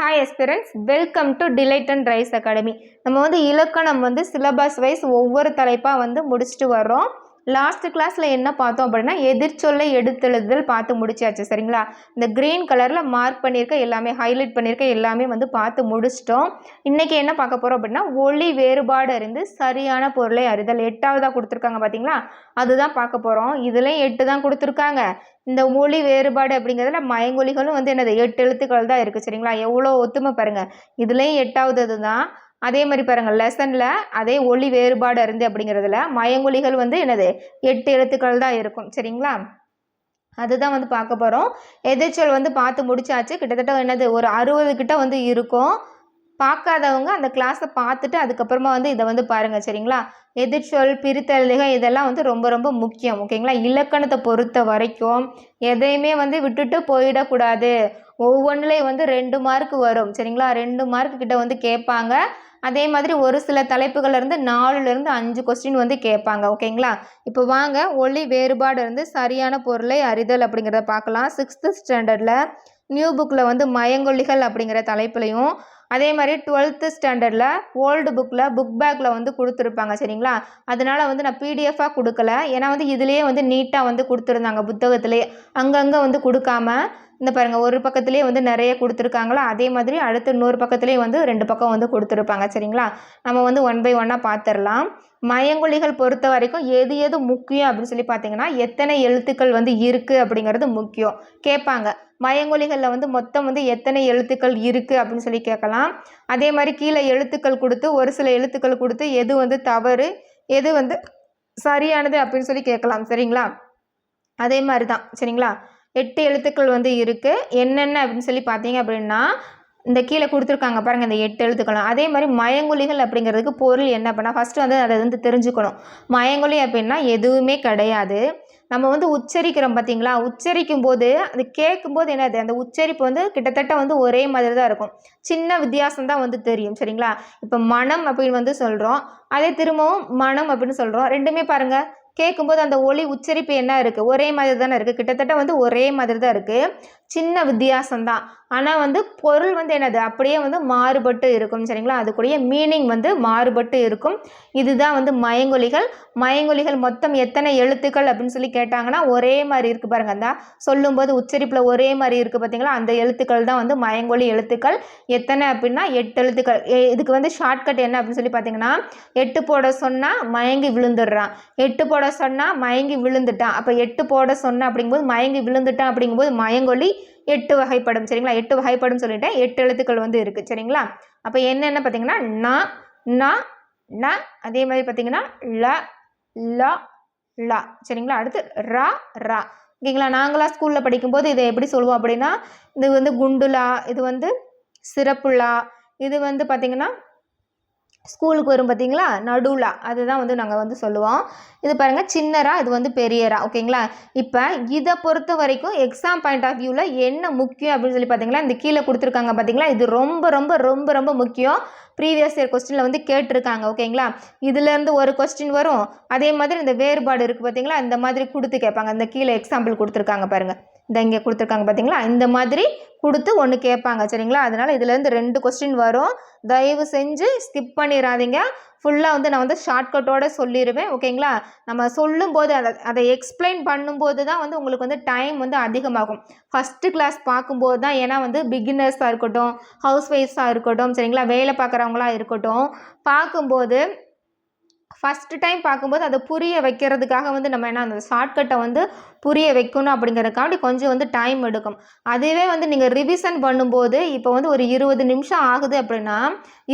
Hi aspirants welcome to delight and rise academy நம்ம வந்து இலக்கணம் வந்து சிலபஸ் வைஸ் ஒவ்வொரு தலைப்பாக வந்து முடிச்சுட்டு வர்றோம். லாஸ்ட் கிளாஸில் என்ன பார்த்தோம் அப்படின்னா எதிர்ச்சொல்லை எடுத்தெழுதுதல் பார்த்து முடிச்சாச்சு சரிங்களா? இந்த க்ரீன் கலரில் மார்க் பண்ணியிருக்க எல்லாமே ஹைலைட் பண்ணியிருக்க எல்லாமே வந்து பார்த்து முடிச்சிட்டோம். இன்றைக்கி என்ன பார்க்க போகிறோம் அப்படின்னா ஒளி வேறுபாடு அறிந்து சரியான பொருளை அறிதல். எட்டாவதாக கொடுத்துருக்காங்க பார்த்தீங்களா அதுதான் பார்க்க போகிறோம் இதுலேயும் எட்டு தான் கொடுத்துருக்காங்க. இந்த மொழி வேறுபாடு அப்படிங்கிறதுல மயங்கொலிகளும் வந்து என்னது எட்டு எழுத்துக்கள் தான் இருக்குது சரிங்களா? எவ்வளோ ஒத்துமை பாருங்கள் இதுலேயும் எட்டாவது தான் அதே மாதிரி பாருங்கள் லெசனில் அதே ஒளி வேறுபாடு அருந்து அப்படிங்கிறதுல மயங்கொலிகள் வந்து என்னது? எட்டு எழுத்துக்கள் தான் இருக்கும் சரிங்களா? அதுதான் வந்து பார்க்க போகிறோம் எதிர்ச்சொல் வந்து பார்த்து முடிச்சாச்சு. கிட்டத்தட்ட என்னது? ஒரு அறுபது கிட்ட வந்து இருக்கும். பார்க்காதவங்க அந்த கிளாஸை பார்த்துட்டு அதுக்கப்புறமா வந்து இதை வந்து பாருங்கள் சரிங்களா? எதிர்ச்சொல் பிரித்தெழுதுக இதெல்லாம் வந்து ரொம்ப ரொம்ப முக்கியம் ஓகேங்களா? இலக்கணத்தை பொறுத்த வரைக்கும் எதையுமே வந்து விட்டுட்டு போயிடக்கூடாது. ஒவ்வொன்றுலேயும் வந்து ரெண்டு மார்க் வரும் சரிங்களா? ரெண்டு மார்க் கிட்ட வந்து கேட்பாங்க. அதே மாதிரி ஒரு சில தலைப்புகள்லேருந்து நாலுலேருந்து அஞ்சு கொஸ்டின் வந்து கேட்பாங்க ஓகேங்களா இப்போ வாங்க ஒளி வேறுபாடு இருந்து சரியான பொருளை அறிதல் அப்படிங்கிறத பார்க்கலாம். சிக்ஸ்த்து ஸ்டாண்டர்டில் நியூ புக்கில் வந்து மயங்கொல்லிகள் அப்படிங்கிற தலைப்புலையும் அதே மாதிரி டுவெல்த்து ஸ்டாண்டர்டில் ஓல்டு புக்கில் புக் பேக்கில் வந்து கொடுத்துருப்பாங்க சரிங்களா? அதனால் வந்து நான் பிடிஎஃபாக கொடுக்கல. ஏன்னா வந்து இதுலேயே வந்து நீட்டாக வந்து கொடுத்துருந்தாங்க புத்தகத்திலே. அங்கங்கே வந்து கொடுக்காம இந்த பாருங்கள் ஒரு பக்கத்துலேயே வந்து நிறைய கொடுத்துருக்காங்களா அதே மாதிரி அடுத்து இன்னொரு பக்கத்துலேயே வந்து ரெண்டு பக்கம் வந்து கொடுத்துருப்பாங்க சரிங்களா? நம்ம வந்து ஒன் பை ஒன்னாக பார்த்துடலாம் மயங்கொலிகள் பொறுத்த வரைக்கும் எது எது முக்கியம் அப்படின்னு சொல்லி பார்த்தீங்கன்னா எத்தனை எழுத்துக்கள் வந்து இருக்குது அப்படிங்கிறது முக்கியம். கேட்பாங்க. மயங்கொலிகளில் வந்து மொத்தம் வந்து எத்தனை எழுத்துக்கள் இருக்குது அப்படின்னு சொல்லி கேட்கலாம். அதே மாதிரி கீழே எழுத்துக்கள் கொடுத்து ஒரு சில எழுத்துக்கள் கொடுத்து எது வந்து தவறு எது வந்து சரியானது அப்படின்னு சொல்லி கேட்கலாம் சரிங்களா? அதே மாதிரி தான் சரிங்களா? எட்டு எழுத்துக்கள் வந்து இருக்குது என்னென்ன அப்படின்னு சொல்லி பார்த்தீங்க அப்படின்னா இந்த கீழே கொடுத்துருக்காங்க பாருங்கள் இந்த எட்டு எழுத்துக்களும். அதே மாதிரி மயங்கொலிகள் அப்படிங்கிறதுக்கு பொருள் என்ன பண்ணால் ஃபஸ்ட்டு வந்து அதை வந்து தெரிஞ்சுக்கணும். மயங்கொலி அப்படின்னா எதுவுமே கிடையாது. நம்ம வந்து உச்சரிக்கிறோம் பார்த்தீங்களா? உச்சரிக்கும் போது அது கேட்கும்போது என்னது? அந்த உச்சரிப்பு வந்து கிட்டத்தட்ட வந்து ஒரே மாதிரி தான் இருக்கும். சின்ன வித்தியாசம் தான் வந்து தெரியும் சரிங்களா? இப்போ மனம் அப்படின்னு வந்து சொல்கிறோம் அதே திரும்பவும் மனம் அப்படின்னு சொல்கிறோம் ரெண்டுமே பாருங்கள் கேட்கும்போது அந்த ஒளி உச்சரிப்பு என்ன இருக்குது ஒரே மாதிரி தானே இருக்குது கிட்டத்தட்ட வந்து ஒரே மாதிரி தான் இருக்குது சின்ன வித்தியாசம்தான். ஆனால் வந்து பொருள் வந்து என்னது? அப்படியே வந்து மாறுபட்டு இருக்கும் சரிங்களா? அதுக்குடைய மீனிங் வந்து மாறுபட்டு இருக்கும். இதுதான் வந்து மயங்கொலிகள். மயங்கொலிகள் மொத்தம் எத்தனை எழுத்துக்கள் அப்படின்னு சொல்லி கேட்டாங்கன்னா ஒரே மாதிரி இருக்குது பாருங்க. அந்த சொல்லும்போது உச்சரிப்பில் ஒரே மாதிரி இருக்குது பார்த்தீங்களா அந்த எழுத்துக்கள் தான் வந்து மயங்கொலி எழுத்துக்கள். எத்தனை அப்படின்னா எட்டு எழுத்துக்கள். இதுக்கு வந்து ஷார்ட்கட் என்ன அப்படின்னு சொல்லி பார்த்தீங்கன்னா எட்டு போட சொன்னால் மயங்கி விழுந்துடுறான். எட்டு போட சொன்னால் மயங்கி விழுந்துட்டான். அப்போ எட்டு போட சொன்ன அப்படிங்கும்போது மயங்கி விழுந்துட்டான் அப்படிங்கும்போது மயங்கொலி எட்டு வகைப்படும். சரிங்களா? எட்டு வகைப்படும் சொல்லிட்டேன். எட்டு எழுத்துக்கள் வந்து இருக்குது சரிங்களா? அப்போ என்னென்ன பார்த்தீங்கன்னா ந ந ந அதே மாதிரி பார்த்தீங்கன்னா ல ல ல. சரிங்களா? அடுத்து ரா ரா. ஓகேங்களா? நாங்களாம் ஸ்கூலில் படிக்கும்போது இதை எப்படி சொல்லுவோம் அப்படின்னா இது வந்து குண்டுலா இது வந்து சிறப்புலா இது வந்து பார்த்திங்கன்னா ஸ்கூலுக்கு வரும் பார்த்தீங்களா? நடுவில். அதுதான் வந்து நாங்கள் வந்து சொல்லுவோம். இது பாருங்கள் சின்னரா இது வந்து பெரியரா. ஓகேங்களா? இப்போ இதை பொறுத்த வரைக்கும் எக்ஸாம் பாயிண்ட் ஆஃப் வியூவில் என்ன முக்கியம் அப்படின்னு சொல்லி பார்த்தீங்களா? இந்த கீழே கொடுத்துருக்காங்க பார்த்தீங்களா? இது ரொம்ப ரொம்ப ரொம்ப ரொம்ப முக்கியம். ப்ரீவியஸ் இயர் கொஸ்டினில் வந்து கேட்டிருக்காங்க. ஓகேங்களா? இதுலேருந்து ஒரு கொஸ்டின் வரும். அதே மாதிரி இந்த வேறுபாடு இருக்குது பார்த்தீங்களா? இந்த மாதிரி கொடுத்து கேட்பாங்க. இந்த கீழே எக்ஸாம்பிள் கொடுத்துருக்காங்க பாருங்கள் இந்த இங்கே கொடுத்துருக்காங்க பார்த்தீங்களா? இந்த மாதிரி கொடுத்து ஒன்று கேட்பாங்க சரிங்களா? அதனால் இதுலேருந்து ரெண்டு கொஸ்டின் வரும். தயவு செஞ்சு ஸ்கிப் பண்ணிடாதீங்க ஃபுல்லாக வந்து நான் வந்து ஷார்ட்கட்டோடு சொல்லிடுவேன் ஓகேங்களா நம்ம சொல்லும்போது அதை அதை எக்ஸ்பிளைன் பண்ணும்போது தான் வந்து உங்களுக்கு வந்து டைம் வந்து அதிகமாகும். ஃபஸ்ட்டு கிளாஸ் பார்க்கும்போது தான் ஏன்னா வந்து பிகினர்ஸாக இருக்கட்டும் ஹவுஸ் ஒய்ஃப்ஸாக இருக்கட்டும் சரிங்களா? வேலை பார்க்குறவங்களா இருக்கட்டும் பார்க்கும்போது ஃபஸ்ட்டு டைம் பார்க்கும்போது அதை புரிய வைக்கிறதுக்காக வந்து நம்ம என்ன அந்த ஷார்ட்கட்டை வந்து புரிய வைக்கணும் அப்படிங்கிறதுக்காண்டி கொஞ்சம் வந்து டைம் எடுக்கும். அதுவே வந்து நீங்கள் ரிவிஷன் பண்ணும்போது இப்போ வந்து ஒரு இருபது நிமிஷம் ஆகுது அப்படின்னா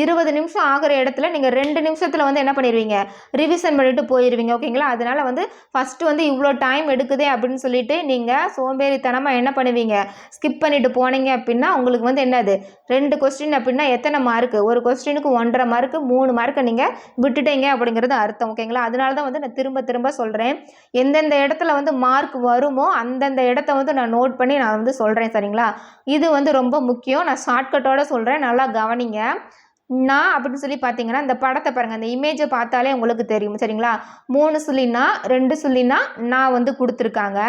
இருபது நிமிஷம் ஆகிற இடத்துல நீங்கள் ரெண்டு நிமிஷத்தில் வந்து என்ன பண்ணிடுவீங்க ரிவிஷன் பண்ணிவிட்டு போயிடுவீங்க ஓகேங்களா அதனால் வந்து ஃபஸ்ட்டு வந்து இவ்வளோ டைம் எடுக்குதே அப்படின்னு சொல்லிட்டு நீங்கள் சோம்பேறித்தனமாக என்ன பண்ணுவீங்க? ஸ்கிப் பண்ணிட்டு போனீங்க அப்படின்னா உங்களுக்கு வந்து என்னது? ரெண்டு கொஸ்டின் அப்படின்னா எத்தனை மார்க்கு ஒரு கொஸ்டினுக்கு ஒன்றரை மார்க்கு மூணு மார்க்கை நீங்கள் விட்டுட்டீங்க அப்படிங்கிறது அர்த்தம் ஓகேங்களா அதனால தான் வந்து நான் திரும்ப திரும்ப சொல்கிறேன் எந்தெந்த இடத்துல வந்து மார்க் வருமோ அந்தந்த இடத்த வந்து நான் நோட் பண்ணி நான் வந்து சொல்கிறேன் சரிங்களா? இது வந்து ரொம்ப முக்கியம். நான் ஷார்ட்கட்டோட சொல்கிறேன் நல்லா கவனிங்க. நான் அப்படின்னு சொல்லி பார்த்தீங்கன்னா இந்த படத்தை பாருங்கள் அந்த இமேஜை பார்த்தாலே உங்களுக்கு தெரியும். சரிங்களா? மூணு சுழினா ரெண்டு சுழினா நான் வந்து கொடுத்துருக்காங்க.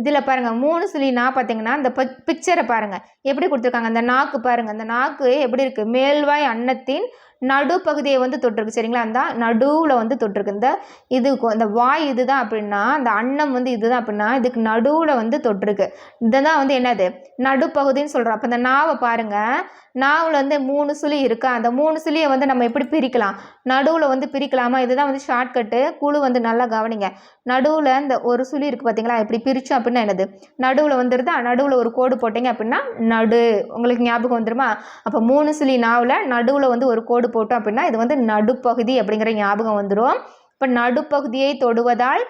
இதில் பாருங்கள் மூணு சுழினா பார்த்தீங்கன்னா இந்த பிக்சரை பாருங்கள் எப்படி கொடுத்துருக்காங்க? அந்த நாக்கு பாருங்கள் அந்த நாக்கு எப்படி இருக்குது மேல்வாய் அன்னத்தின் நடுப்பகுதியை வந்து தொட்டிருக்கு. சரிங்களா? அந்த நடுவில் வந்து தொட்டிருக்கு. இந்த இது இந்த வாய் இது தான் அப்படின்னா அந்த அன்னம் வந்து இது தான் அப்படின்னா இதுக்கு நடுவில் வந்து தொட்டிருக்கு. இதுதான் வந்து என்னது? நடுப்பகுதின்னு சொல்கிறோம் அப்போ இந்த நாவை பாருங்கள் நாவில் வந்து மூணு சுழி இருக்கா. அந்த மூணு சுழியை வந்து நம்ம எப்படி பிரிக்கலாம்? நடுவில் வந்து பிரிக்கலாமா? இதுதான் வந்து ஷார்ட்கட்டு குழு வந்து நல்லா கவனிங்க. நடுவில் இந்த ஒரு சுழி இருக்குது பார்த்தீங்களா இப்படி பிரித்தோம் அப்படின்னா என்னது? நடுவில் வந்துடுது நடுவில் ஒரு கோடு போட்டிங்க அப்படின்னா நடு. உங்களுக்கு ஞாபகம் வந்துருமா? அப்போ மூணு சுழி நாவில் நடுவில் வந்து ஒரு கோடு போட்டோம் அப்படின்னா இது வந்து நடுப்பகுதி அப்படிங்கிற ஞாபகம் வந்துடும் இப்போ நடுப்பகுதியை தொடுவதால்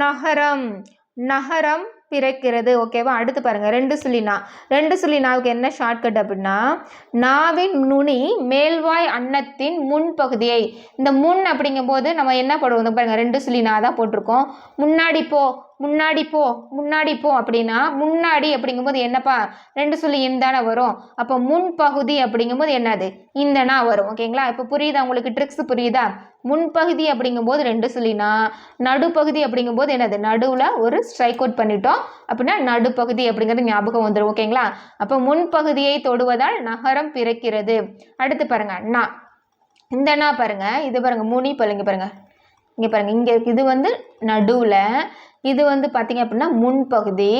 நகரம். நகரம் பிறக்கிறது. ஓகேவா அடுத்து பாருங்கள் ரெண்டு சுழி நா ரெண்டு சுழி நாவுக்கு என்ன ஷார்ட்கட் அப்படின்னா நாவின் நுனி மேல்வாய் அன்னத்தின் முன் பகுதியை. இந்த முன் அப்படிங்கும்போது நம்ம என்ன போடுவோம்? பாருங்கள் ரெண்டு சுழி நா தான் போட்டிருக்கோம். முன்னாடி போ முன்னாடி போ முன்னாடி போ அப்படின்னா முன்னாடி அப்படிங்கும்போது என்னப்பா? ரெண்டு சொல்லி தானே வரும். அப்போ முன்பகுதி அப்படிங்கும்போது என்னது? இந்தனா வரும். ஓகேங்களா? இப்போ புரியுதா உங்களுக்கு? ட்ரிக்ஸ் புரியுதா? முன்பகுதி அப்படிங்கும்போது ரெண்டு சொல்லினா நடுப்பகுதி அப்படிங்கும்போது என்னது? நடுவில் ஒரு ஸ்ட்ரைக் அவுட் பண்ணிட்டோம். அப்படின்னா நடுப்பகுதி அப்படிங்கிறது ஞாபகம் வந்துடும் ஓகேங்களா? அப்போ முன்பகுதியை தொடுவதால் நகரம் பிறக்கிறது. அடுத்து பாருங்க நா. இந்த நா பாருங்க. இது பாருங்க முனி பழுங்க பாருங்க. இங்கே பாருங்க இங்கே இது வந்து நடுவில் இது வந்து பார்த்திங்க அப்படின்னா முன்பகுதி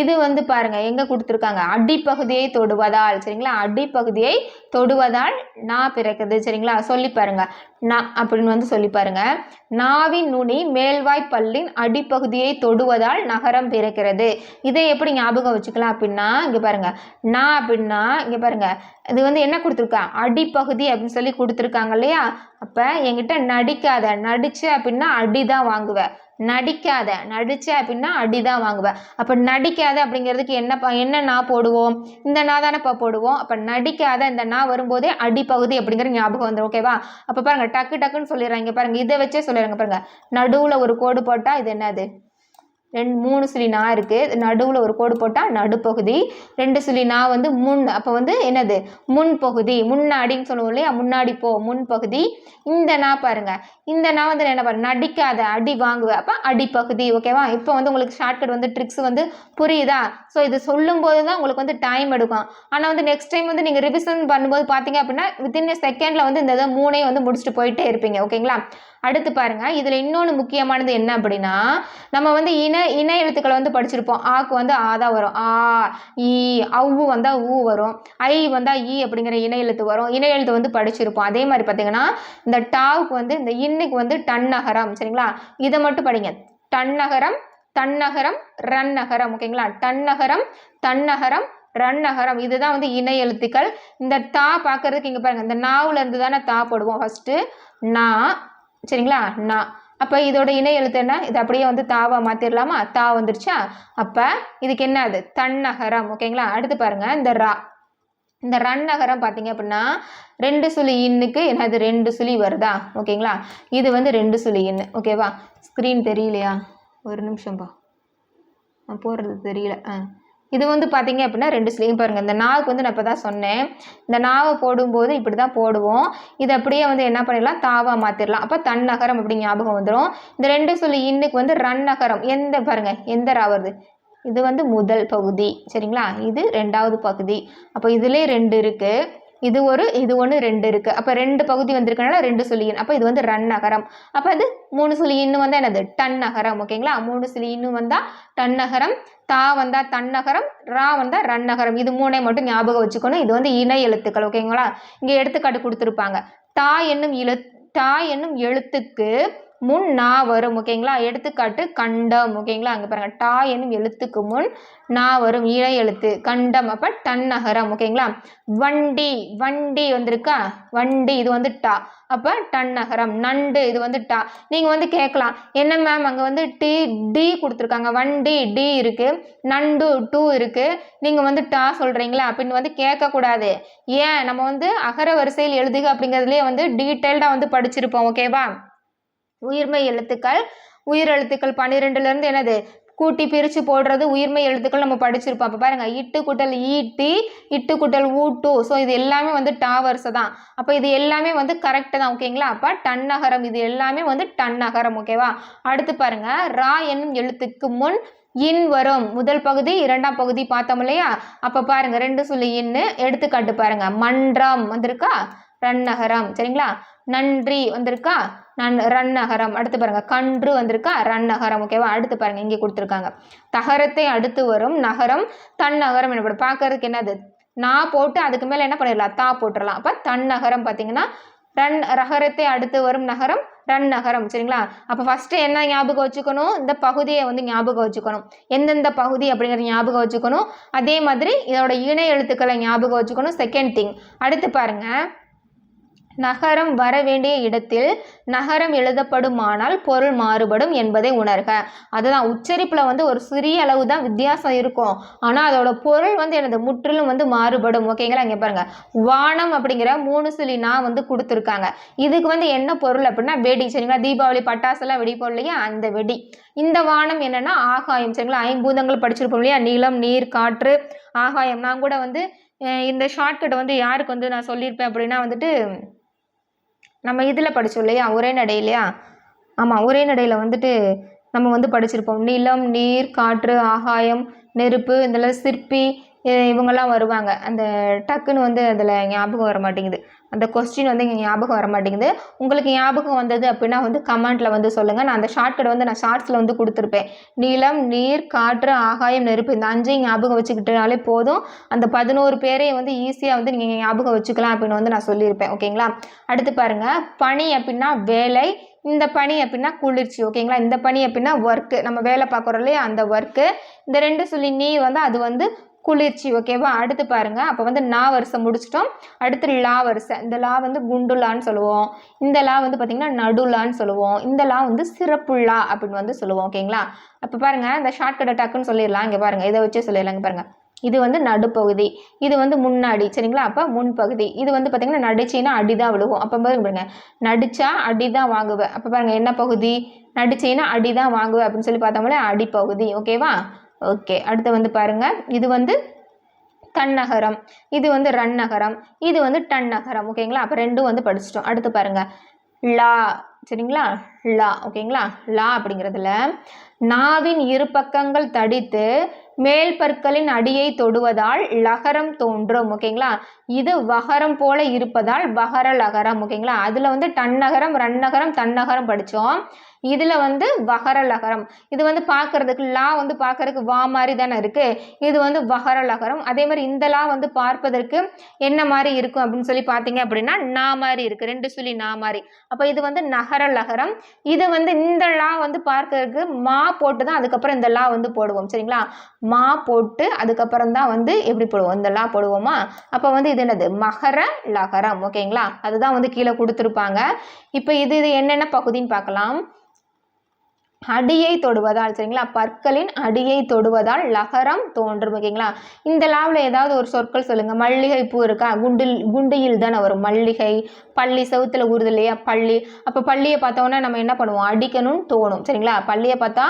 இது வந்து பாருங்கள் எங்கே கொடுத்துருக்காங்க? அடிப்பகுதியை தொடுவதால். சரிங்களா? அடிப்பகுதியை தொடுவதால் நா பிறக்குது. சரிங்களா? சொல்லி பாருங்கள் நான் அப்படின்னு வந்து சொல்லி பாருங்கள் நாவின் நுனி மேல்வாய் பல்லின் அடிப்பகுதியை தொடுவதால் நகரம் பிறக்கிறது. இதை எப்படி ஞாபகம் வச்சுக்கலாம் அப்படின்னா இங்கே பாருங்க. நான் அப்படின்னா இங்கே பாருங்க. இது வந்து என்ன கொடுத்துருக்கா? அடிப்பகுதி அப்படின்னு சொல்லி கொடுத்துருக்காங்க இல்லையா? அப்போ என்கிட்ட நடிக்காத நடிச்சு அப்படின்னா அடி தான் வாங்குவேன் நடிக்காத நடிச்ச அப்படின்னா அடி தான் வாங்குவேன் அப்போ நடிக்காத அப்படிங்கிறதுக்கு என்னப்பா என்ன நான் போடுவோம்? இந்த நான் தானேப்பா போடுவோம். அப்போ நடிக்காத இந்த நான் வரும்போதே அடிப்பகுதி அப்படிங்கிற ஞாபகம் வந்துடும் ஓகேவா அப்போ பாருங்கள் டக்கு டக்குன்னு சொல்லிடுறாங்க பாருங்கள் இதை வச்சே சொல்லிடுறாங்க பாருங்கள் நடுவில் ஒரு கோடு போட்டால் இது என்னது? ரெண்டு மூணு சுழி நா இருக்குது நடுவில் ஒரு கோடு போட்டால் நடுப்பகுதி. ரெண்டு சுழி நா வந்து முன் அப்போ வந்து என்னது? முன்பகுதி. முன்னாடின்னு சொல்லுவோம் இல்லையா? முன்னாடி போ முன்பகுதி. இந்த நா பாருங்கள் இந்த நா வந்து என்ன பாருங்க நடிக்காத அடி வாங்குவேன் அப்போ அடிப்பகுதி ஓகேவா இப்போ வந்து உங்களுக்கு ஷார்ட்கட் வந்து ட்ரிக்ஸ் வந்து புரியுதா? ஸோ இது சொல்லும்போது தான் உங்களுக்கு வந்து டைம் எடுக்கும். ஆனால் வந்து நெக்ஸ்ட் டைம் வந்து நீங்கள் ரிவிஷன் பண்ணும்போது பார்த்தீங்க அப்படின்னா வித்தின் செகண்டில் வந்து இந்த இதை மூணையும் வந்து முடிச்சுட்டு போயிட்டே இருப்பீங்க ஓகேங்களா அடுத்து பாருங்க இதில் இன்னொன்று முக்கியமானது என்ன அப்படின்னா நம்ம வந்து இன இன எழுத்துக்களை வந்து படிச்சிருப்போம். ஆக்கு வந்து ஆ தான் வரும். ஆ ஈ அவ்வு வந்தால் ஊ வரும். ஐ வந்தால் ஈ அப்படிங்கிற இன எழுத்து வரும். இன எழுத்து வந்து படிச்சிருப்போம். அதே மாதிரி பார்த்தீங்கன்னா இந்த டாவுக்கு வந்து இந்த இன்னுக்கு வந்து டன்னகரம் சரிங்களா? இதை மட்டும் படிங்க. டன்னகரம் தன்னகரம் ரன்னகரம் ஓகேங்களா? டன்னகரம் தன்னகரம் ரன்னகரம். இதுதான் வந்து இணை எழுத்துக்கள். இந்த தா பார்க்கறதுக்கு இங்கே பாருங்கள் இந்த நாவில் இருந்து தானே தா போடுவோம். ஃபஸ்ட்டு நா சரிங்களா? நா. அப்போ இதோட இணை எழுத்து என்ன? இது அப்படியே வந்து தாவா மாற்றிடலாமா தா வந்துருச்சா? அப்போ இதுக்கு என்ன அது? தன்னகரம். ஓகேங்களா? அடுத்து பாருங்கள் இந்த ரா. இந்த ரன்னகரம் பார்த்தீங்க அப்படின்னா ரெண்டு சுழி இன்னுக்கு என்னது? ரெண்டு சுழி வருதா? ஓகேங்களா? இது வந்து ரெண்டு சுழி இன்னு. ஓகேவா? ஸ்க்ரீன் தெரியலையா? ஒரு நிமிஷம்ப்பா போடுறது தெரியல. ஆ. இது வந்து பார்த்தீங்க அப்படின்னா ரெண்டு ஸ்லீவ் பாருங்கள் இந்த நாவுக்கு வந்து நான் இப்போ தான் சொன்னேன். இந்த நாவை போடும்போது இப்படி தான் போடுவோம். இதை அப்படியே வந்து என்ன பண்ணிடலாம்? தாவாக மாற்றிடலாம் அப்போ தன்னகரம் அப்படி ஞாபகம் வந்துடும் இந்த ரெண்டு சொல்லி இன்னுக்கு வந்து ரன் நகரம். எந்த பாருங்கள் எந்த ரா வருது? இது வந்து முதல் பகுதி. சரிங்களா? இது ரெண்டாவது பகுதி. அப்போ இதுலேயே ரெண்டு இருக்குது இது ஒரு இது ஒன்று ரெண்டு இருக்குது அப்போ ரெண்டு பகுதி வந்திருக்கனால ரெண்டு சுழியின் அப்போ இது வந்து ரன் நகரம். அப்போ அது மூணு சொல்லி இன்னும் வந்தால் என்னது? டன் நகரம். ஓகேங்களா? மூணு சுழி இன்னும் வந்தால் டன் நகரம். தா வந்தால் தன்னகரம் ரா வந்தால் ரன்னகரம். இது மூணே மட்டும் ஞாபகம் வச்சுக்கணும். இது வந்து இணை எழுத்துக்கள் ஓகேங்களா இங்கே எடுத்துக்காட்டு கொடுத்துருப்பாங்க. தா என்னும் எழு தா என்னும் எழுத்துக்கு முன் நா வரும் ஓகேங்களா எடுத்துக்காட்டு கண்டம் ஓகேங்களா அங்கே பாருங்கள் டா என்னும் எழுத்துக்கு முன் நா வரும் இழை எழுத்து கண்டம் அப்போ டன்னகரம் ஓகேங்களா வண்டி வண்டி வந்திருக்கா? வண்டி இது வந்து டா. அப்போ டன்னகரம் நண்டு இது வந்து டா. நீங்கள் வந்து கேட்கலாம் என்ன மேம் அங்கே வந்து டி டி கொடுத்துருக்காங்க? வண்டி டி இருக்குது நண்டு டூ இருக்குது நீங்கள் வந்து டா சொல்கிறீங்களா அப்படின்னு வந்து கேட்கக்கூடாது. ஏன்? நம்ம வந்து அகர வரிசையில் எழுதுக அப்படிங்கிறதுலேயே வந்து டீட்டெயில்டாக வந்து படிச்சிருப்போம் ஓகேவா உயிர்மை எழுத்துக்கள் உயிர் எழுத்துக்கள் பன்னிரெண்டுலேருந்து என்னது? கூட்டி பிரித்து போடுறது உயிர்மை எழுத்துக்கள் நம்ம படிச்சிருப்போம். அப்போ பாருங்கள் இட்டு குட்டல் ஈட்டி இட்டு குட்டல் ஊட்டு. ஸோ இது எல்லாமே வந்து டாவர்ஸை தான். அப்போ இது எல்லாமே வந்து கரெக்டு தான் ஓகேங்களா அப்போ டன்னகரம் இது எல்லாமே வந்து டன்னகரம் ஓகேவா அடுத்து பாருங்கள் ரா என்னும் எழுத்துக்கு முன் இன் வரும். முதல் பகுதி இரண்டாம் பகுதி பார்த்தோம் இல்லையா? அப்போ பாருங்கள் ரெண்டு சொல்லி இன்னு. எடுத்துக்காட்டு பாருங்கள் மன்றம் வந்திருக்கா? ரன்னகரம் சரிங்களா? நன்றி வந்திருக்கா? நன் ரன்னகரம். அடுத்து பாருங்கள் கன்று வந்திருக்கா? ரன் நகரம் ஓகேவா அடுத்து பாருங்கள் இங்கே கொடுத்துருக்காங்க. தகரத்தை அடுத்து வரும் நகரம் தன் நகரம் எனப்படும். பார்க்கறதுக்கு என்னது? நான் போட்டு அதுக்கு மேலே என்ன பண்ணிடலாம்? தா போட்டுடலாம். அப்போ தன் நகரம் பார்த்தீங்கன்னா ரன் ரகரத்தை அடுத்து வரும் நகரம் ரன் நகரம் சரிங்களா? அப்போ ஃபஸ்ட்டு என்ன ஞாபகம் வச்சுக்கணும்? இந்த பகுதியை வந்து ஞாபகம் வச்சுக்கணும். எந்தெந்த பகுதி அப்படிங்கிற ஞாபகம் வச்சுக்கணும். அதே மாதிரி இதோட இணை எழுத்துக்களை ஞாபகம் வச்சுக்கணும் செகண்ட் திங் அடுத்து பாருங்கள் நகரம் வர வேண்டிய இடத்தில் நகரம் எழுதப்படுமானால் பொருள் மாறுபடும் என்பதை உணர்க. அதுதான் உச்சரிப்பில் வந்து ஒரு சிறிய அளவு தான் வித்தியாசம் இருக்கும். ஆனால் அதோட பொருள் வந்து எனது முற்றிலும் வந்து மாறுபடும். ஓகேங்களா இங்கே பாருங்கள் வானம் அப்படிங்கிற மூணு சிலி நான் வந்து கொடுத்துருக்காங்க. இதுக்கு வந்து என்ன பொருள் அப்படின்னா வெடி. சரிங்களா? தீபாவளி பட்டாசுலாம் வெடிப்போம் இல்லையா? அந்த வெடி. இந்த வானம் என்னென்னா ஆகாயம். சரிங்களா? ஐம்பூதங்கள் படிச்சிருப்போம் இல்லையா? நிலம் நீர் காற்று ஆகாயம். நான் கூட வந்து இந்த ஷார்ட்கட் வந்து யாருக்கு வந்து நான் சொல்லியிருப்பேன் அப்படின்னா வந்துட்டு நம்ம இதில் படித்தோம் இல்லையா? ஒரே நடையிலையா ஆமாம் ஒரே நடையில் வந்துட்டு நம்ம வந்து படிச்சிருப்போம். நிலம் நீர் காற்று ஆகாயம் நெருப்பு இதில் சிற்பி இவங்கெல்லாம் வருவாங்க. அந்த டக்குன்னு வந்து அதில் ஞாபகம் வர மாட்டேங்குது. அந்த கொஸ்டின் வந்து இங்கே ஞாபகம் வர மாட்டேங்குது. உங்களுக்கு ஞாபகம் வந்தது அப்படின்னா வந்து கமெண்ட்டில் வந்து சொல்லுங்கள் நான் அந்த ஷார்ட்கட் வந்து நான் ஷார்ட்ஸில் வந்து கொடுத்துருப்பேன். நீளம் நீர் காற்று ஆகாயம் நெருப்பு இந்த அஞ்சையும் ஞாபகம் வச்சுக்கிட்டாலே போதும். அந்த பதினோரு பேரையும் வந்து ஈஸியாக வந்து நீங்கள் ஞாபகம் வச்சுக்கலாம் அப்படின்னு வந்து நான் சொல்லியிருப்பேன். ஓகேங்களா அடுத்து பாருங்கள் பனி அப்படின்னா வேலை இந்த பணி அப்படின்னா குளிர்ச்சி. ஓகேங்களா இந்த பணி அப்படின்னா ஒர்க்கு நம்ம வேலை பார்க்குறோம் இல்லையா? அந்த ஒர்க்கு இந்த ரெண்டு சொல்லி நீ வந்து அது வந்து குளிர்ச்சி ஓகேவா அடுத்து பாருங்க. அப்போ வந்து நா வரிசை முடிச்சிட்டோம். அடுத்து லா வரிசை. இந்த லா வந்து குண்டுலான்னு சொல்லுவோம். இந்த லா வந்து பார்த்திங்கன்னா நடுலான்னு சொல்லுவோம். இந்த லா வந்து சிறப்புள்ளா அப்படின்னு வந்து சொல்லுவோம் ஓகேங்களா அப்போ பாருங்க இந்த ஷார்ட்கட் டக்குன்னு சொல்லிடலாம். இங்கே பாருங்க. இதை வச்சே சொல்லிடலாம் இங்கே பாருங்க. இது வந்து நடுப்பகுதி. இது வந்து முன்னாடி சரிங்களா? அப்போ முன்பகுதி. இது வந்து பார்த்திங்கன்னா நடிச்சேன்னா அடி தான் விழுகும். அப்போ பாருங்க நடிச்சா அடி தான் வாங்குவேன். அப்போ பாருங்க என்ன பகுதி? நடிச்சேன்னா அடி தான் வாங்குவேன் அப்படின்னு சொல்லி பார்த்தோம்னா அடிப்பகுதி ஓகேவா ஓகே அடுத்து வந்து பாருங்கள் இது வந்து தன்னகரம். இது வந்து ரன்னகரம். இது வந்து டன்னகரம். ஓகேங்களா? அப்போ ரெண்டும் வந்து படிச்சிட்டோம். அடுத்து பாருங்கள் லா சரிங்களா? லா ஓகேங்களா? லா அப்படிங்கிறதுல நாவின் இரு பக்கங்கள் தடித்து மேல் பற்களின் அடியை தொடுவதால் லகரம் தோன்றும். ஓகேங்களா? இது வகரம் போல இருப்பதால் வகர லகரம். ஓகேங்களா? அதில் வந்து டன்னகரம் ரன்னகரம் தன்னகரம் படித்தோம் இதில் வந்து வகர லகரம் இது வந்து பார்க்கறதுக்கு லா வந்து பார்க்கறதுக்கு வா மாதிரி தானே இருக்குது இது வந்து வகர லகரம் அதே மாதிரி இந்த லா வந்து பார்ப்பதற்கு என்ன மாதிரி இருக்கும் அப்படின்னு சொல்லி பார்த்தீங்க அப்படின்னா நா மாதிரி இருக்குது ரெண்டு சொல்லி நா மாதிரி. அப்போ இது வந்து நகர லகரம் இது வந்து இந்த லா வந்து பார்க்கறதுக்கு மா போட்டு தான் அதுக்கப்புறம் இந்த லா வந்து போடுவோம். சரிங்களா? மா போட்டு அதுக்கப்புறம் தான் வந்து எப்படி போடுவோம்? இந்த லா போடுவோமா? அப்போ வந்து இது என்னது? மகர லகரம் ஓகேங்களா? அதுதான் வந்து கீழே கொடுத்துருப்பாங்க. இப்போ இது இது என்னென்ன பகுதின்னு பார்க்கலாம். அடியை தொடுவதால் சரிங்களா? பற்களின் அடியை தொடுவதால் லகரம் தோன்றும் ஓகேங்களா? இந்த லாவில் ஏதாவது ஒரு சொற்கள் சொல்லுங்கள் மல்லிகை பூ இருக்கா? குண்டில் குண்டியில் தானே வரும். மல்லிகை பள்ளி செவுத்துல ஊறுது இல்லையா? பள்ளி. அப்போ பள்ளியை பார்த்தோன்னா நம்ம என்ன பண்ணுவோம்? அடிக்கணும்னு தோணும் சரிங்களா? பள்ளியை பார்த்தா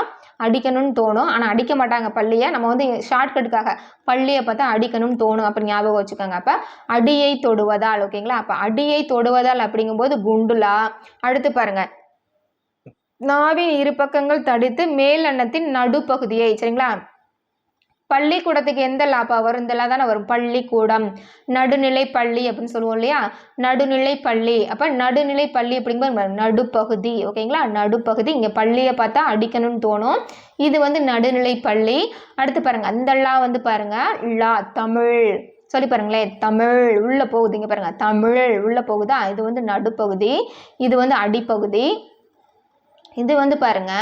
அடிக்கணும்னு தோணும். ஆனால் அடிக்க மாட்டாங்க பள்ளியை. நம்ம வந்து ஷார்ட்கட்டுக்காக பள்ளியை பார்த்தா அடிக்கணும்னு தோணும் அப்படி ஞாபகம் வச்சுக்கோங்க. அப்போ அடியை தொடுவதால் ஓகேங்களா? அப்போ அடியை தொடுவதால் அப்படிங்கும்போது குண்டுலா? அடுத்து பாருங்கள் நாவின் இரு பக்கங்கள் தடித்து மேல் அன்னத்தின் நடுப்பகுதியை சரிங்களா? பள்ளிக்கூடத்துக்கு எந்த லாபா வரும்? இந்த தானே வரும். பள்ளிக்கூடம் நடுநிலை பள்ளி அப்படின்னு சொல்லுவோம் இல்லையா? நடுநிலை பள்ளி. அப்போ நடுநிலை பள்ளி அப்படிங்கும்போது நடுப்பகுதி ஓகேங்களா? நடுப்பகுதி. இங்கே பள்ளியை பார்த்தா அடிக்கணும்னு தோணும். இது வந்து நடுநிலை பள்ளி. அடுத்து பாருங்க. அந்த லா வந்து பாருங்க. லா தமிழ். சொல்லி பாருங்களேன். தமிழ். உள்ள போகுது. இங்கே பாருங்க. தமிழ் உள்ள போகுதா? இது வந்து நடுப்பகுதி. இது வந்து அடிப்பகுதி. இது வந்து பாருங்க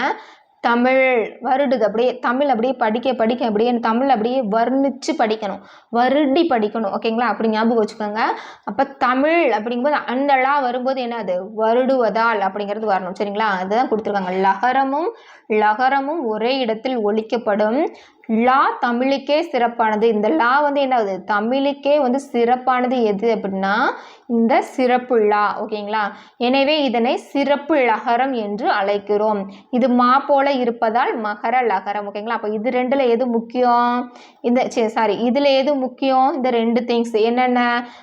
தமிழ் வருடுது. அப்படியே தமிழ் அப்படியே படிக்க படிக்க அப்படியே தமிழ் அப்படியே வர்ணித்து படிக்கணும். வருடி படிக்கணும். ஓகேங்களா அப்படி ஞாபகம் வச்சுக்கோங்க. அப்போ தமிழ் அப்படிங்கும்போது அந்தளா வரும்போது என்னது? வருடுவதால் அப்படிங்கிறது வரணும். சரிங்களா? அதுதான் கொடுத்துருக்காங்க. லகரமும் லகரமும் ஒரே இடத்தில் ஒழிக்கப்படும் லா தமிழுக்கே சிறப்பானது. இந்த லா வந்து என்ன ஆகுது தமிழுக்கே வந்து சிறப்பானது எது அப்படின்னா இந்த சிறப்பு லா. ஓகேங்களா? எனவே இதனை சிறப்பு லகரம் என்று அழைக்கிறோம். இது மா போல இருப்பதால் மகர லகரம். ஓகேங்களா? அப்போ இது ரெண்டில் எது முக்கியம்? இந்த சாரி இதில் எது முக்கியம்? இந்த ரெண்டு திங்ஸ் என்னென்ன?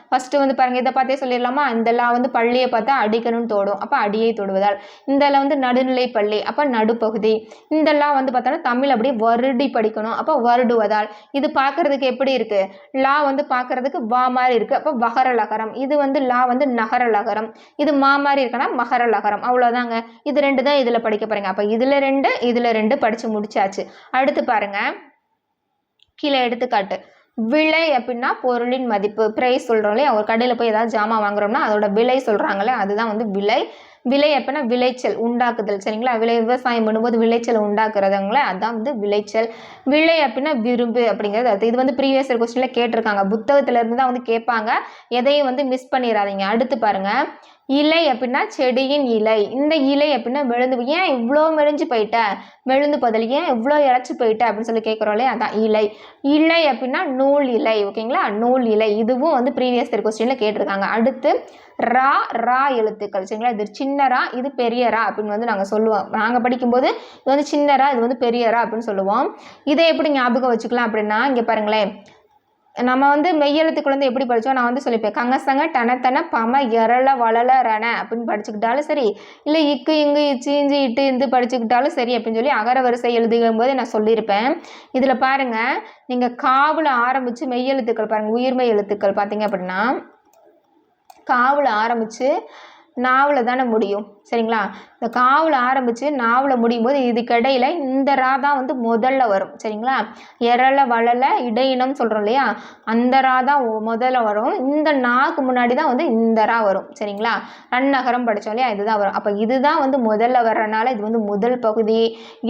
ஃபஸ்ட்டு வந்து பாருங்கள் இதை பார்த்தே சொல்லிடலாமா? இந்த லா வந்து பள்ளியை பார்த்தா அடிக்கணும்னு தோடும். அப்போ அடியை தொடுவதால். இந்த லா வந்து நடுநிலை பள்ளி அப்போ நடுப்பகுதி. இந்த லா வந்து பார்த்தோன்னா தமிழ் அப்படியே வருடி படிக்கணும். அப்போ வருடுவதால். இது பார்க்கறதுக்கு எப்படி இருக்கு? லா வந்து பார்க்கறதுக்கு வா மாதிரி இருக்கு. அப்போ வகர லகரம். இது வந்து லா வந்து நகர லகரம். இது மா மாதிரி இருக்குன்னா மகர லகரம். அவ்வளோதாங்க இது ரெண்டு தான் இதில் படிக்க போறீங்க. அப்போ இதில் ரெண்டு இதில் ரெண்டு படித்து முடிச்சாச்சு. அடுத்து பாருங்க. கீழே எடுத்துக்காட்டு. விலை அப்படின்னா பொருளின் மதிப்பு. ப்ரைஸ் சொல்கிறோம் இல்லையா? ஒரு கடையில் போய் ஏதாவது ஜாமான் வாங்குறோம்னா அதோட விலை சொல்கிறாங்களே அதுதான் வந்து விலை. விலை அப்படின்னா விளைச்சல் உண்டாக்குதல் சரிங்களா? விளை விவசாயம் பண்ணும்போது விளைச்சல் உண்டாக்குறதுங்களே அதான் வந்து விளைச்சல். விலை அப்படின்னா விரும்பு அப்படிங்கிறது அது இது வந்து ப்ரீவியஸ் கொஸ்டினில் கேட்டிருக்காங்க. புத்தகத்திலேருந்து தான் வந்து கேட்பாங்க. எதையும் வந்து மிஸ் பண்ணிடாதீங்க அடுத்து பாருங்க. இலை அப்படின்னா செடியின் இலை. இந்த இலை அப்படின்னா மெழுந்து ஏன் இவ்வளோ மெழிஞ்சு போயிட்ட? மெழுந்து பதில் ஏன் இவ்வளோ இழைச்சி போயிட்ட? அப்படின்னு சொல்லி கேட்குறோம் இல்லையா? அதான் இலை. இலை அப்படின்னா நூல் இலை ஓகேங்களா நூல் இலை. இதுவும் வந்து ப்ரீவியஸ் இயர் கொஸ்டினில் கேட்டிருக்காங்க. அடுத்து ரா ரா எழுத்துக்கள் சரிங்களா? இது சின்ன ரா இது பெரிய ரா அப்படின்னு வந்து நாங்கள் சொல்லுவோம். நாங்கள் படிக்கும்போது இது வந்து சின்ன ரா இது வந்து பெரிய ரா அப்படின்னு சொல்லுவோம். இதை எப்படி ஞாபகம் வச்சுக்கலாம் அப்படின்னா இங்கே பாருங்களேன். நம்ம வந்து மெய்யெழுத்துக்கள் வந்து எப்படி படித்தோம் நான் வந்து சொல்லிப்பேன். கங்கசங்க டனத்தன பம எரள வளல ரண அப்படின்னு படிச்சுக்கிட்டாலும் சரி. இல்லை இக்கு இங்கு இச்சு இட்டு இந்து படிச்சுக்கிட்டாலும் சரி அப்படின்னு சொல்லி அகர வரிசை எழுதுகும் போது நான் சொல்லியிருப்பேன். இதில் பாருங்கள் நீங்கள் காவில் ஆரம்பித்து மெய்யெழுத்துக்கள் பாருங்கள் உயிர்மை எழுத்துக்கள் பார்த்தீங்க அப்படின்னா காவில் ஆரம்பித்து நாவில் தானே முடியும். சரிங்களா? இந்த காவில் ஆரம்பித்து நாவில் முடியும் போது இதுக்கிடையில் இந்த ரா தான் வந்து முதல்ல வரும் சரிங்களா? எரள வளல இடையினம் சொல்கிறோம் இல்லையா? அந்த ரா தான் முதல்ல வரும். இந்த நாக்கு முன்னாடி தான் வந்து இந்த ரா வரும் சரிங்களா? ரன்னகரம் படித்தோம் இல்லையா? இதுதான் வரும். அப்போ இதுதான் வந்து முதல்ல வர்றனால இது வந்து முதல் பகுதி.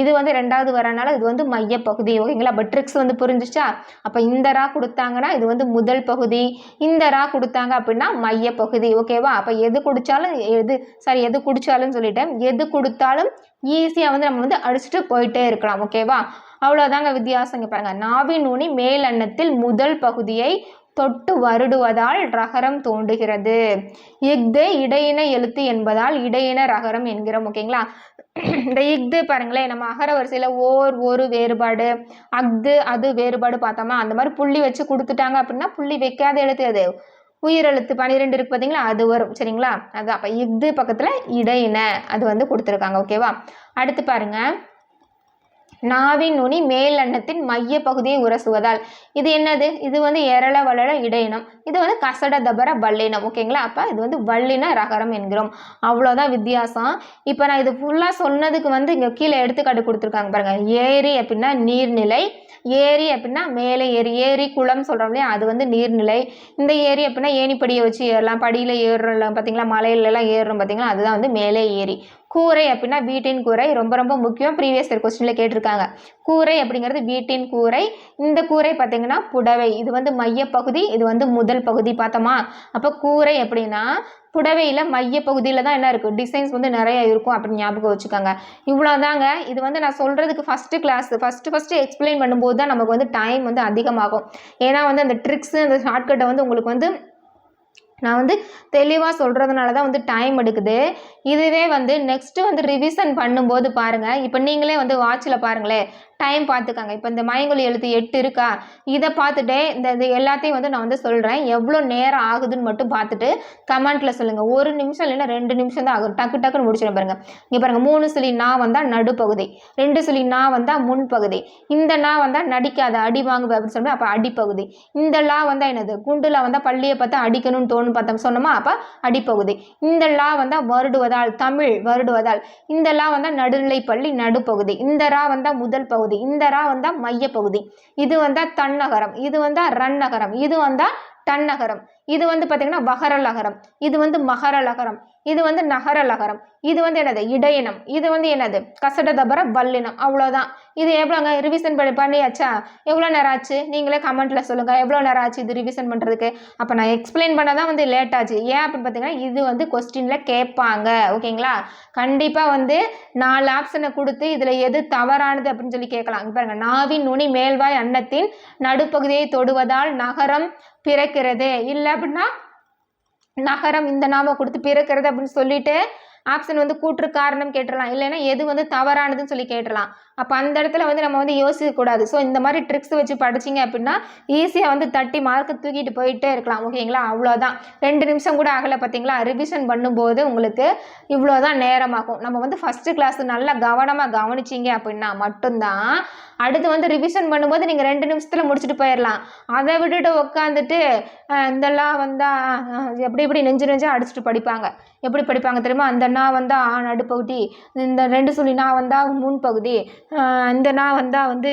இது வந்து ரெண்டாவது வரனால இது வந்து மையப்பகுதி ஓகேங்களா? அப்போ ட்ரிக்ஸ் வந்து புரிஞ்சுச்சா? அப்போ இந்த ரா கொடுத்தாங்கன்னா இது வந்து முதல் பகுதி. இந்த ரா கொடுத்தாங்க அப்படின்னா மையப்பகுதி ஓகேவா? அப்போ எது குடித்தாலும் எது சாரி எது குடித்தாலும் சொல்லிட்டேன் எது கொடுத்தாலும் ஈஸியாக வந்து நம்ம வந்து அடிச்சுட்டு போயிட்டே இருக்கலாம் ஓகேவா அவ்வளோதாங்க வித்தியாசம் இங்கே பாருங்க. நாவின் நுனி மேல் அன்னத்தில் முதல் பகுதியை தொட்டு வருடுவதால் ரகரம் தோன்றுகிறது இஃது இடையின எழுத்து என்பதால் இடையின ரகரம் என்கிறோம் ஓகேங்களா இந்த இஃது பாருங்களேன் நம்ம அகர வரிசையில் ஓர் ஒரு வேறுபாடு அஃது அது வேறுபாடு பார்த்தோமா? அந்த மாதிரி புள்ளி வச்சு கொடுத்துட்டாங்க அப்படின்னா புள்ளி வைக்காத எழுத்து அது. உயிரெழுத்து பன்னிரெண்டு இருக்கு பார்த்தீங்களா அது வரும். சரிங்களா? அது அப்போ இது பக்கத்தில் இடையின அது வந்து கொடுத்துருக்காங்க. ஓகேவா அடுத்து பாருங்கள் நாவின் நுனி மேல் அன்னத்தின் மைய பகுதியை உரசுவதால். இது என்னது? இது வந்து எரள வளர இடையினம். இது வந்து கசட தபர வல்லினம். ஓகேங்களா? அப்போ இது வந்து வல்லின ரகரம் என்கிறோம். அவ்வளோதான் வித்தியாசம். இப்போ நான் இது ஃபுல்லாக சொன்னதுக்கு வந்து இங்கே கீழே எடுத்துக்காட்டு கொடுத்துருக்காங்க பாருங்கள் ஏரி அப்படின்னா நீர்நிலை. ஏரி அப்படின்னா மேலே ஏரி. ஏரி குளம் சொல்கிறோம் இல்லையா? அது வந்து நீர்நிலை. இந்த ஏரி அப்படின்னா ஏணிப்படியை வச்சு ஏறலாம். படியில் ஏறுறோம் பார்த்தீங்களா மலையிலலாம் ஏறுறோம் பார்த்தீங்களா அதுதான் வந்து மேலே ஏரி. கூரை அப்படின்னா வீட்டின் கூரை ரொம்ப ரொம்ப முக்கியம். ப்ரீவியஸ் இயர் கொஸ்டினில் கேட்டிருக்காங்க. கூரை அப்படிங்கிறது வீட்டின் கூரை. இந்த கூரை பார்த்திங்கன்னா புடவை. இது வந்து மையப்பகுதி இது வந்து முதல் பகுதி பார்த்தோமா? அப்போ கூரை அப்படின்னா புடவையில் மையப்பகுதியில் தான் என்ன இருக்குது டிசைன்ஸ் வந்து நிறைய இருக்கும் அப்படின்னு ஞாபகம் வச்சுக்கோங்க. இவ்வளோதாங்க இது வந்து நான் சொல்கிறதுக்கு first class first first explain பண்ணும்போது தான் நமக்கு வந்து டைம் வந்து அதிகமாகும். ஏன்னா வந்து அந்த ட்ரிக்ஸு அந்த ஷார்ட்கட்டை வந்து உங்களுக்கு வந்து நான் வந்து தெளிவாக சொல்கிறதுனால தான் வந்து டைம் எடுக்குது. இதுவே வந்து நெக்ஸ்ட்டு வந்து ரிவிஷன் பண்ணும்போது பாருங்கள் இப்போ நீங்களே வந்து வாட்சில் பாருங்களேன். டைம் பார்த்துக்கங்க. இப்போ இந்த மயங்கொலி எழுத்து எட்டு இருக்கா? இதை பார்த்துட்டே இந்த இது எல்லாத்தையும் வந்து நான் வந்து சொல்கிறேன் எவ்வளோ நேரம் ஆகுதுன்னு மட்டும் பார்த்துட்டு கமெண்ட்டில் சொல்லுங்கள் ஒரு நிமிஷம் இல்லைன்னா ரெண்டு நிமிஷம் தான் ஆகும். டக்கு டக்குன்னு முடிச்சிடும் பாருங்கள் இங்கே பாருங்கள் மூணு சிலி நான் வந்தால் நடுப்பகுதி. ரெண்டு சிலி நான் வந்தால் முன்பகுதி. இந்த நான் வந்தால் நடிக்காத அடி வாங்குவேன் அப்படின்னு சொன்னோம் அப்போ அடிப்பகுதி. இந்த லா வந்தால் என்னது? குண்டுலா வந்தால் பள்ளியை பார்த்தா அடிக்கணும்னு தோணும் பார்த்தோம் சொன்னோமா? அப்போ அடிப்பகுதி. இந்த லா வந்தால் வருடுவதால் தமிழ் வருடுவதால். இந்த லா வந்தால் நடுநிலை பள்ளி நடுப்பகுதி. இந்த ரா வந்தால் முதல் பகுதி. இந்த ரா வந்தால் மையப்பகுதி இது வந்தால் தன்னகரம். இது வந்தால் ரன்னகரம். இது வந்தால் தன்னகரம். இது வந்து பார்த்தீங்கன்னா வகரலகரம். இது வந்து மகரலகரம். இது வந்து நகர லகரம் இது வந்து என்னது? இடையினம். இது வந்து என்னது? கசட தபர வல்லினம். அவ்வளோதான் இது எவ்வளோங்க ரிவிஷன் பண்ணி பண்ணியாச்சா? எவ்வளோ நேரம் ஆச்சு? நீங்களே கமெண்ட்டில் சொல்லுங்கள் எவ்வளோ நேரம் ஆச்சு இது ரிவிஷன் பண்ணுறதுக்கு அப்போ நான் எக்ஸ்பிளைன் பண்ண தான் வந்து லேட் ஆச்சு. ஏன் அப்படின்னு பார்த்தீங்கன்னா இது வந்து கொஸ்டினில் கேட்பாங்க. ஓகேங்களா? கண்டிப்பாக வந்து நாலு ஆப்ஷனை கொடுத்து இதில் எது தவறானது அப்படின்னு சொல்லி கேட்கலாம். பாருங்கள் பாருங்க. நாவின் நுனி மேல்வாய் அன்னத்தின் நடுப்பகுதியை தொடுவதால் நகரம் பிறக்கிறது. இல்லை அப்படின்னா நகரம் இந்த நாம கொடுத்து பிறக்கிறது அப்படின்னு சொல்லிட்டு ஆப்ஷன் வந்து கூற்று காரணம் கேட்டுடலாம் இல்லைன்னா எது வந்து தவறானதுன்னு சொல்லி கேட்டுடலாம் அப்போ அந்த இடத்துல வந்து நம்ம வந்து யோசிக்க கூடாது ஸோ இந்த மாதிரி ட்ரிக்ஸ் வச்சு படிச்சீங்க அப்படின்னா ஈஸியாக வந்து தட்டி மார்க்கை தூக்கிட்டு போயிட்டே இருக்கலாம். ஓகேங்களா அவ்வளோதான் ரெண்டு நிமிஷம் கூட ஆகலை பார்த்தீங்களா ரிவிஷன் பண்ணும்போது உங்களுக்கு இவ்வளோதான் நேரமாகும். நம்ம வந்து ஃபஸ்ட்டு கிளாஸ் நல்லா கவனமாக கவனிச்சிங்க அப்படின்னா மட்டும்தான் அடுத்து வந்து ரிவிஷன் பண்ணும்போது நீங்கள் ரெண்டு நிமிஷத்தில் முடிச்சுட்டு போயிடலாம் அதை விட்டுட்டு உட்காந்துட்டு இந்தெல்லாம் வந்தால் எப்படி இப்படி நெஞ்சு நெஞ்சாக அடிச்சுட்டு படிப்பாங்க. எப்படி படிப்பாங்க தெரியுமா? அந்த நா வந்தால் ஆ நடுப்பகுதி இந்த ரெண்டு சொல்லி நான் வந்தால் முன்பகுதி பகுதி இந்த நான் வந்தால் வந்து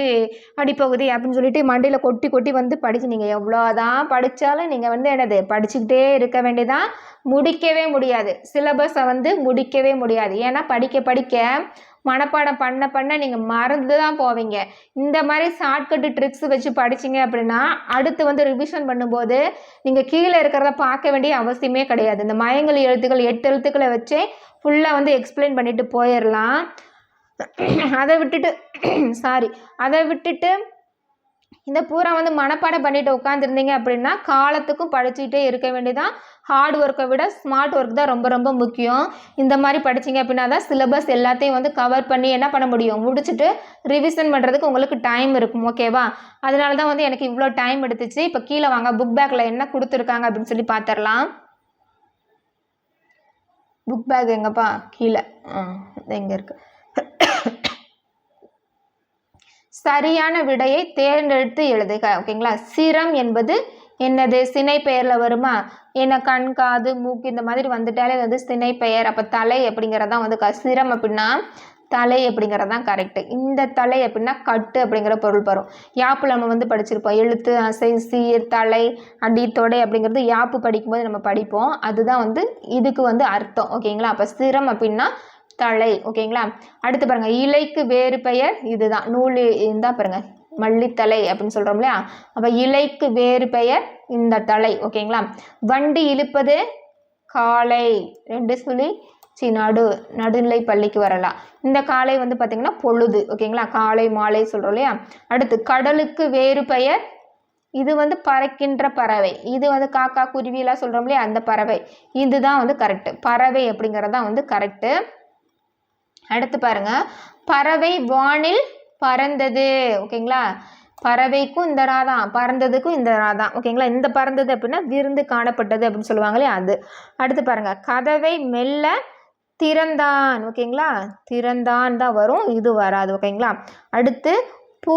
அடிப்பகுதி அப்படின்னு சொல்லிட்டு மண்டையில் கொட்டி கொட்டி வந்து படிச்சு நீங்கள் எவ்வளோதான் படித்தாலும் நீங்கள் வந்து என்னது படிச்சுக்கிட்டே இருக்க வேண்டியதான் முடிக்கவே முடியாது. சிலபஸை வந்து முடிக்கவே முடியாது. ஏன்னா படிக்க படிக்க மனப்பாடம் பண்ண பண்ண நீங்கள் மறந்து தான் போவீங்க. இந்த மாதிரி ஷார்ட்கட்டு ட்ரிக்ஸ் வச்சு படிச்சீங்க அப்படின்னா அடுத்து வந்து ரிவிஷன் பண்ணும்போது நீங்கள் கீழே இருக்கிறத பார்க்க வேண்டிய அவசியமே கிடையாது. இந்த மயங்கல் எழுத்துக்கள் எட்டு எழுத்துக்களை வச்சே ஃபுல்லாக வந்து எக்ஸ்பிளைன் பண்ணிட்டு போயிடலாம் அதை விட்டுட்டு சாரி அதை விட்டுட்டு இந்த பூரா வந்து மனப்பாடம் பண்ணிட்டு உட்காந்துருந்தீங்க அப்படின்னா காலத்துக்கும் படிச்சுக்கிட்டே இருக்க வேண்டியதான் ஹார்ட் ஒர்க்கை விட ஸ்மார்ட் ஒர்க் தான் ரொம்ப ரொம்ப முக்கியம். இந்த மாதிரி படிச்சீங்க அப்படின்னா தான் சிலபஸ் எல்லாத்தையும் வந்து கவர் பண்ணி என்ன பண்ண முடியும்? முடிச்சுட்டு ரிவிஷன் பண்ணுறதுக்கு உங்களுக்கு டைம் இருக்கும் ஓகேவா அதனால தான் வந்து எனக்கு இவ்வளோ டைம் எடுத்துச்சு. இப்போ கீழே வாங்க புக் பேக்கில் என்ன கொடுத்துருக்காங்க அப்படின்னு சொல்லி பார்த்துடலாம் புக் பேக் எங்கப்பா? கீழே. எங்கே இருக்குது சரியான விடையை தேர்ந்தெடுத்து எழுதுக ஓகேங்களா? சிரம் என்பது என்னது? சினை பெயரில் வருமா? என்ன கண் காது மூக்கு இந்த மாதிரி வந்துட்டாலே வந்து சினை பெயர். அப்போ தலை அப்படிங்கிறதான் வந்து க- சிரம் அப்படின்னா தலை அப்படிங்கிறது தான் கரெக்டு இந்த தலை அப்படின்னா கட்டு அப்படிங்கிற பொருள் வரும். யாப்பில் நம்ம வந்து படிச்சிருப்போம். எழுத்து அசை சீர் தலை அடி தொடை அப்படிங்கிறது யாப்பு படிக்கும்போது நம்ம படிப்போம். அதுதான் வந்து இதுக்கு வந்து அர்த்தம் ஓகேங்களா? அப்போ சிரம் அப்படின்னா தலை ஓகேங்களா அடுத்து பாருங்க இலைக்கு வேறு பெயர் இதுதான். நூல் இருந்தால் பாருங்க மல்லித்தலை அப்படின்னு சொல்கிறோம் இல்லையா? அப்போ இலைக்கு வேறு பெயர் இந்த தலை ஓகேங்களா வண்டி இழுப்பது காலை ரெண்டு சொல்லி சி நடு நடுநிலை பள்ளிக்கு வரலாம். இந்த காலை வந்து பார்த்திங்கன்னா பொழுது ஓகேங்களா காலை மாலை சொல்கிறோம் இல்லையா? அடுத்து கடலுக்கு வேறு பெயர் இது வந்து பறக்கின்ற பறவை. இது வந்து காக்கா குருவிலாம் சொல்கிறோம் இல்லையா? அந்த பறவை. இதுதான் வந்து கரெக்டு பறவை அப்படிங்கிறது தான் வந்து கரெக்டு அடுத்து பாருங்க. பறவை வானில் பறந்தது. ஓகேங்களா? பறவைக்கும் இந்த ரா தான். பறந்ததுக்கும் இந்த ரா தான். ஓகேங்களா? இந்த பறந்தது அப்படின்னா விருந்து காணப்பட்டது அப்படின்னு சொல்லுவாங்க இல்லையா? அது. அடுத்து பாருங்க. கதவை மெல்ல திறந்தான். ஓகேங்களா? திறந்தான் தான் வரும். இது வராது. ஓகேங்களா? அடுத்து பூ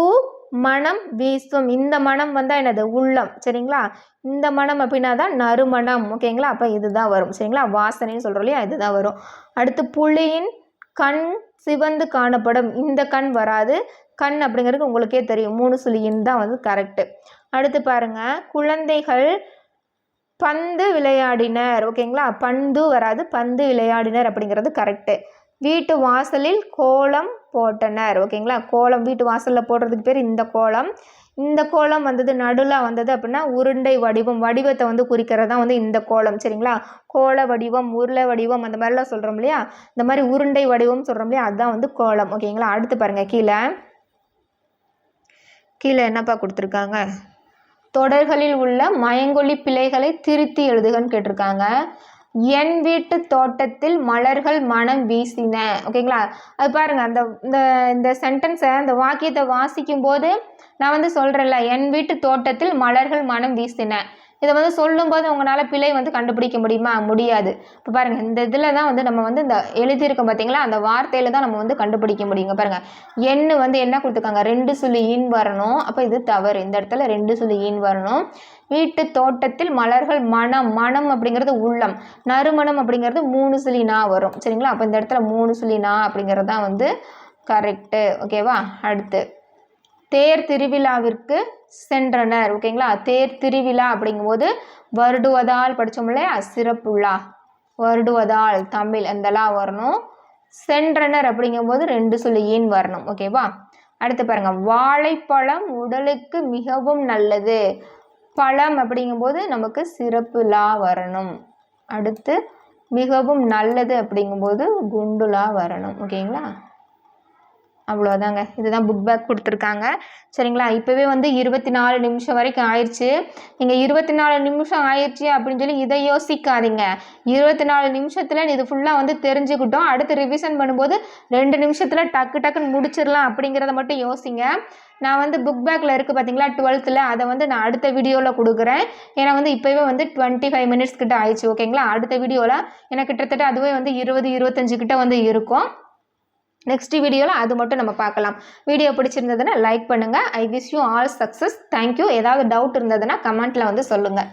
மனம் வீசும். இந்த மனம் வந்தால் என்னது? உள்ளம். சரிங்களா? இந்த மனம் அப்படின்னா தான் நறுமணம். ஓகேங்களா? அப்போ இதுதான் வரும். சரிங்களா? வாசனைன்னு சொல்கிறோம் இல்லையா? இதுதான் வரும். அடுத்து புலியின் கண் சிவந்து காணப்படும். இந்த கண் வராது. கண் அப்படிங்கிறது உங்களுக்கே தெரியும். மூணு சுழியின் தான் வந்து கரெக்டு அடுத்து பாருங்கள் குழந்தைகள் பந்து விளையாடினர். ஓகேங்களா பந்து வராது. பந்து விளையாடினர் அப்படிங்கிறது கரெக்டு வீட்டு வாசலில் கோலம் போட்டனர். ஓகேங்களா கோலம் வீட்டு வாசலில் போடுறதுக்கு பேர் இந்த கோலம். இந்த கோலம் வந்தது நடுவில் வந்தது அப்படின்னா உருண்டை வடிவம் வடிவத்தை வந்து குறிக்கிறது தான் வந்து இந்த கோலம் சரிங்களா? கோல வடிவம் உருளை வடிவம் அந்த மாதிரிலாம் சொல்கிறோம் இல்லையா? இந்த மாதிரி உருண்டை வடிவம் சொல்கிறோம் இல்லையா? அதுதான் வந்து கோலம் ஓகேங்களா? அடுத்து பாருங்கள் கீழே. கீழே என்னப்பா கொடுத்துருக்காங்க? தொடர்களில் உள்ள மயங்கொலி பிழைகளை திருத்தி எழுதுகன்னு கேட்டிருக்காங்க. என் வீட்டு தோட்டத்தில் மலர்கள் மனம் வீசின ஓகேங்களா? அது பாருங்க அந்த இந்த இந்த சென்டென்ஸை அந்த வாக்கியத்தை வாசிக்கும் போது நான் வந்து சொல்கிறேன்ல என் வீட்டு தோட்டத்தில் மலர்கள் மனம் வீசின. இதை வந்து சொல்லும்போது உங்களால் பிழை வந்து கண்டுபிடிக்க முடியுமா? முடியாது. இப்போ பாருங்கள் இந்த இதில் தான் வந்து நம்ம வந்து இந்த எழுதியிருக்கோம் பார்த்தீங்களா அந்த வார்த்தையில் தான் நம்ம வந்து கண்டுபிடிக்க முடியுங்க பாருங்கள் எண்ணு வந்து என்ன கொடுத்துருக்காங்க? ரெண்டு சுழி ஈன் வரணும். அப்போ இது தவறு. இந்த இடத்துல ரெண்டு சுழி ஈன் வரணும். வீட்டு தோட்டத்தில் மலர்கள் மனம் மனம் அப்படிங்கிறது உள்ளம். நறுமணம் அப்படிங்கிறது மூணு சுழி நா வரும். சரிங்களா? அப்போ இந்த இடத்துல மூணு சுழி நா அப்படிங்கிறது தான் வந்து கரெக்டு ஓகேவா அடுத்து. தேர் திருவிழாவிற்கு சென்றனர். ஓகேங்களா தேர் திருவிழா அப்படிங்கும்போது வருடுவதால் படித்தோம் இல்லையா? சிறப்புள்ளா. வருடுவதால் தமிழ் அந்தலாம் வரணும்? சென்றனர் அப்படிங்கும்போது ரெண்டு சொல்லி ஏன் வரணும்? ஓகேவா அடுத்து பாருங்க. வாழைப்பழம் உடலுக்கு மிகவும் நல்லது. பழம் அப்படிங்கும்போது நமக்கு சிறப்புலா வரணும். அடுத்து மிகவும் நல்லது அப்படிங்கும்போது குண்டுலா வரணும். ஓகேங்களா அவ்வளோதாங்க இதுதான் புக் பேக் கொடுத்துருக்காங்க. சரிங்களா? இப்போவே வந்து இருபத்தி நாலு நிமிஷம் வரைக்கும் ஆயிடுச்சு. நீங்கள் இருபத்தி நாலு நிமிஷம் ஆயிடுச்சு அப்படின்னு சொல்லி இதை யோசிக்காதீங்க. இருபத்தி நாலு நிமிஷத்தில் இது ஃபுல்லாக வந்து தெரிஞ்சுக்கிட்டோம். அடுத்து ரிவிஷன் பண்ணும்போது ரெண்டு நிமிஷத்தில் டக்கு டக்குன்னு முடிச்சிடலாம் அப்படிங்கிறத மட்டும் யோசிங்க. நான் வந்து புக் பேக்கில் இருக்குது பார்த்தீங்களா டுவெல்த்தில் அதை வந்து நான் அடுத்த வீடியோவில் கொடுக்குறேன். ஏன்னா வந்து இப்போவே வந்து டுவெண்ட்டி ஃபைவ் மினிட்ஸ் கிட்ட ஆயிடுச்சு ஓகேங்களா அடுத்த வீடியோவில் எனக்கு கிட்டத்தட்ட அதுவே வந்து இருபது இருபத்தஞ்சு கிட்ட வந்து இருக்கும். நெக்ஸ்ட் வீடியோவில் அது மட்டும் நம்ம பார்க்கலாம். வீடியோ பிடிச்சிருந்ததுன்னா லைக் பண்ணுங்கள் I wish you all success thank you ஏதாவது டவுட் இருந்ததுன்னா கமெண்ட்டில் வந்து சொல்லுங்கள்